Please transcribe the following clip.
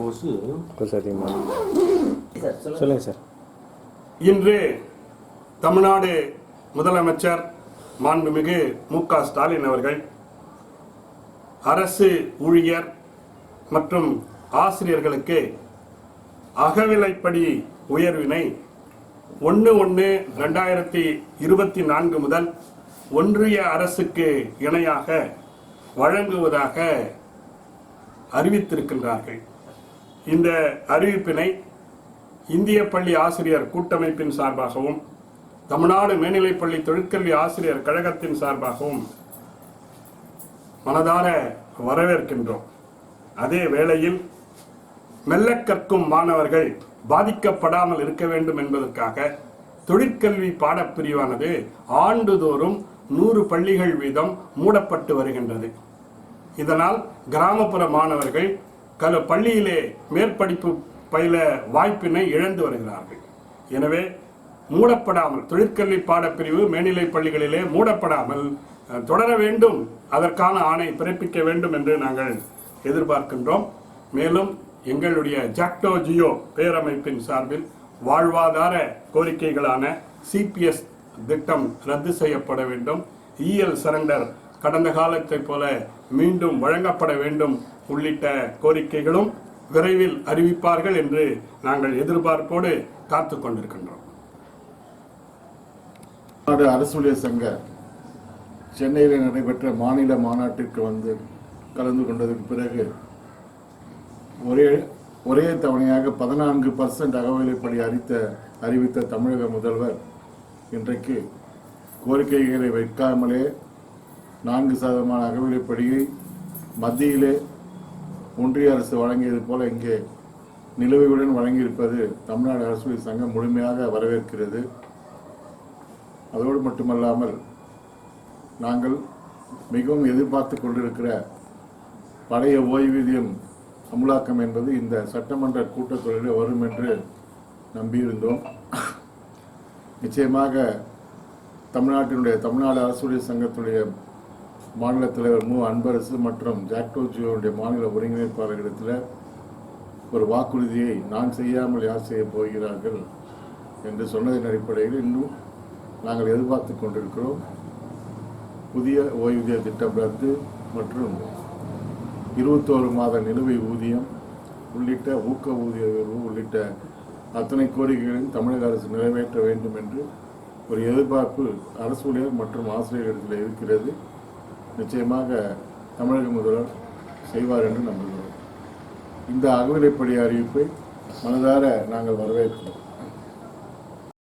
கொசு. கொசு அதிகமாக சொல்லுங்கள் சார். இன்று தமிழ்நாடு முதலமைச்சர் மாண்புமிகு மு க ஸ்டாலின் அவர்கள் அரசு ஊழியர் மற்றும் ஆசிரியர்களுக்கு அகவிலைப்படி உயர்வினை ஒன்று ஒன்று ரெண்டாயிரத்தி இருபத்தி நான்கு முதல் ஒன்றிய அரசுக்கு இணையாக வழங்குவதாக அறிவித்திருக்கின்றார்கள். இந்த அறிவிப்பினை இந்திய பள்ளி ஆசிரியர் கூட்டமைப்பின் சார்பாகவும் தமிழ்நாடு மேல்நிலைப்பள்ளி தொழிற்கல்வி ஆசிரியர் கழகத்தின் சார்பாகவும் மனதார வரவேற்கின்றோம். அதே வேளையில் மெல்ல கற்கும் மாணவர்கள் பாதிக்கப்படாமல் இருக்க வேண்டும் என்பதற்காக தொழிற்கல்வி பாடப்பிரிவானது ஆண்டுதோறும் நூறு பள்ளிகள் வீதம் மூடப்பட்டு வருகின்றது. இதனால் கிராமப்புற மாணவர்கள் கல பள்ளியிலே மேற்படிப்பு பயில வாய்ப்பினை இழந்து வருகிறார்கள். எனவே மூடப்படாமல் தொழிற்கல்வி பாடப்பிரிவு மேல்நிலை பள்ளிகளிலே மூடப்படாமல் தொடர வேண்டும். அதற்கான ஆணை பிறப்பிக்க வேண்டும் என்று நாங்கள் எதிர்பார்க்கின்றோம். மேலும் எங்களுடைய ஜாக்டோ ஜியோ பேரமைப்பின் சார்பில் வாழ்வாதார கோரிக்கைகளான சிபிஎஸ் திட்டம் ரத்து செய்யப்பட வேண்டும். இஎல் சரண்டர் கடந்த காலத்தைப் போல மீண்டும் வழங்கப்பட வேண்டும் உள்ளிட்ட கோரிக்கைகளும் விரைவில் அறிவிப்பார்கள் என்று நாங்கள் எதிர்பார்ப்போடு காத்து கொண்டிருக்கின்றோம். தமிழ்நாடு சங்க சென்னையில் நடைபெற்ற மாநில மாநாட்டிற்கு வந்து கலந்து கொண்டதற்கு பிறகு ஒரே ஒரே தவணையாக பதினான்கு பர்சன்ட் அகவிலைப்படி அறித்த அறிவித்த தமிழக முதல்வர் இன்றைக்கு கோரிக்கைகளை வைக்காமலே நான்கு சதமான அகவிலைப்படியை மத்தியிலே ஒன்றிய அரசு வழங்கியது போல இங்கே நிலுவையுடன் வழங்கியிருப்பது தமிழ்நாடு அரசு சங்கம் முழுமையாக வரவேற்கிறது. அதோடு மட்டுமல்லாமல் நாங்கள் மிகவும் எதிர்பார்த்து கொண்டிருக்கிற பழைய ஓய்வூதியம் அமுலாக்கம் என்பது இந்த சட்டமன்ற கூட்டத்தொடரில் வரும் என்று நம்பியிருந்தோம். நிச்சயமாக தமிழ்நாட்டினுடைய தமிழ்நாடு அரசுடைய சங்கத்துடைய மாநில தலைவர் மு. அன்பரசு மற்றும் ஜாக்டோ ஜியோனுடைய மாநில ஒருங்கிணைப்பாளர்களிடத்தில் ஒரு வாக்குறுதியை நான் செய்யாமல் யார் செய்ய போகிறார்கள் என்று சொன்னதன் அடிப்படையில் இன்னும் நாங்கள் எதிர்பார்த்து கொண்டிருக்கிறோம். புதிய ஓய்வூதிய திட்டம் ரத்து மற்றும் இருபத்தோரு மாத நிலுவை ஊதியம் உள்ளிட்ட ஊக்க ஊதிய உயர்வு உள்ளிட்ட அத்தனை கோரிக்கைகளையும் தமிழக அரசு நிறைவேற்ற வேண்டும் என்று ஒரு எதிர்பார்ப்பு அரசு ஊழியர் மற்றும் ஆசிரியர்களிடத்தில் இருக்கிறது. நிச்சயமாக தமிழக முதல்வர் செய்வார் என்று நம்புகிறோம். இந்த அகவிலைப்படி அறிவிப்பை மனதார நாங்கள் வரவேற்கிறோம்.